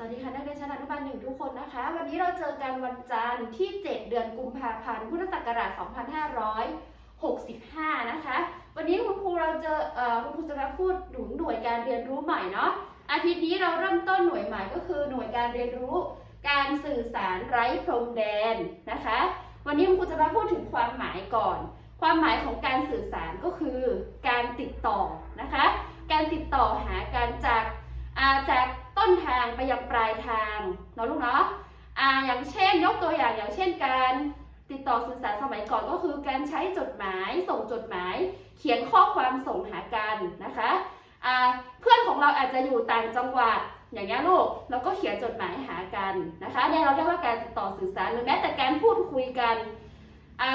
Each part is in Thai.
สวัสดีค่ะนักเรียนชั้นอนุบาลหนึ่งทุกคนนะคะ วันนี้เราเจอกันวันจันทร์ที่ 7 เดือนกุมภาพันธ์พุทธศักราช 2565 นะคะ วันนี้คุณครูเราเจอเอ่อคุณครูจะมาพูดถึงหน่วยการเรียนรู้ใหม่เนาะอาทิตย์นี้เราเริ่มต้นหน่วยใหม่ก็คือหน่วยการเรียนรู้ การสื่อสารไร้พรมแดนนะคะ วันนี้คุณครูจะมาพูดถึงความหมายก่อน ความหมายของการสื่อสารก็คือ การติดต่อนะคะ การติดต่อหาการจาก อ่าจากต้นทาง ไปยังปลายทางเนาะลูกเนาะอ่าอย่างเช่นยกตัวอย่างอย่างเช่นการติดต่อสื่อสารสมัยก่อนก็คือการใช้จดหมายส่งจดหมาย เขียนข้อความส่งหากันนะคะอ่าเพื่อนของเราอาจจะอยู่ต่างจังหวัดอย่างเงี้ยลูกเราก็เขียนจดหมายหากันนะคะเนี่ยเราเรียกว่าการติดต่อสื่อสารหรือแม้แต่การพูดคุยกัน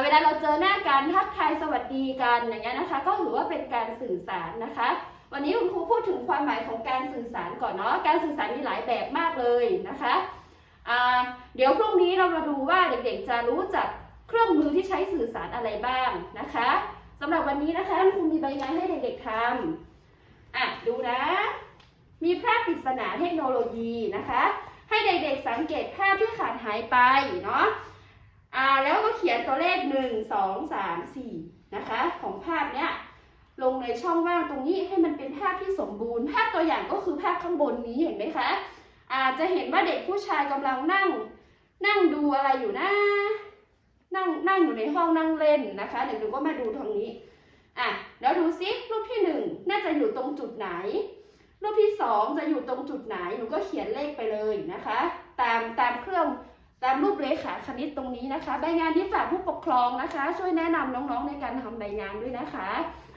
เวลาเราเจอหน้ากันทักทายสวัสดีกันอย่างเงี้ยนะคะ ก็ถือว่าเป็นการสื่อสารนะคะ วันนี้คุณครูพูดถึงความหมายของการสื่อสารก่อนเนาะ การสื่อสารมีหลายแบบมากเลยนะคะเดี๋ยวพรุ่งนี้เรามาดูว่าเด็กๆจะรู้จักเครื่องมือที่ใช้สื่อสารอะไรบ้างนะคะสำหรับวันนี้นะคะคุณครูมีใบงานให้เด็กๆทำอะดูนะ มีภาพปริศนาเทคโนโลยีนะคะ ให้เด็กๆสังเกตภาพที่ขาดหายไปเนาะอ่าแล้วก็เขียนตัวเลข 1 2 3 4นะคะของภาพเนี้ย ในช่องว่างตรงนี้ให้มันเป็นภาพที่สมบูรณ์ ภาพตัวอย่างก็คือภาพข้างบนนี้เห็นไหมคะ อาจจะเห็นว่าเด็กผู้ชายกำลังนั่ง นั่งดูอะไรอยู่นะนั่งนั่งอยู่ในห้องนั่งเล่นนะคะ เดี๋ยวดูก็มาดูตรงนี้อะแล้วดูซิรูปที่หนึ่งน่าจะอยู่ตรงจุดไหน รูปที่สองจะอยู่ตรงจุดไหนหนูก็เขียนเลขไปเลยนะคะ ตามตามเครื่องตามรูปเลขาคณิตตรงนี้นะคะ ใบงานที่ฝากผู้ปกครองนะคะ ช่วยแนะนำน้องๆในการทำใบงานด้วยนะคะ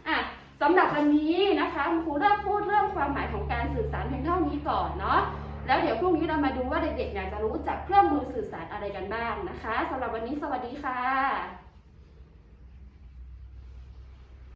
อะ สำหรับวันนี้นะคะคุณครูเริ่มพูดเรื่องความหมายของการสื่อสารเพียงเท่านี้ก่อนเนาะแล้วเดี๋ยวพรุ่งนี้เรามาดูว่าเด็กๆอยากจะรู้จักเครื่องมือสื่อสารอะไรกันบ้างนะคะสำหรับวันนี้สวัสดีค่ะ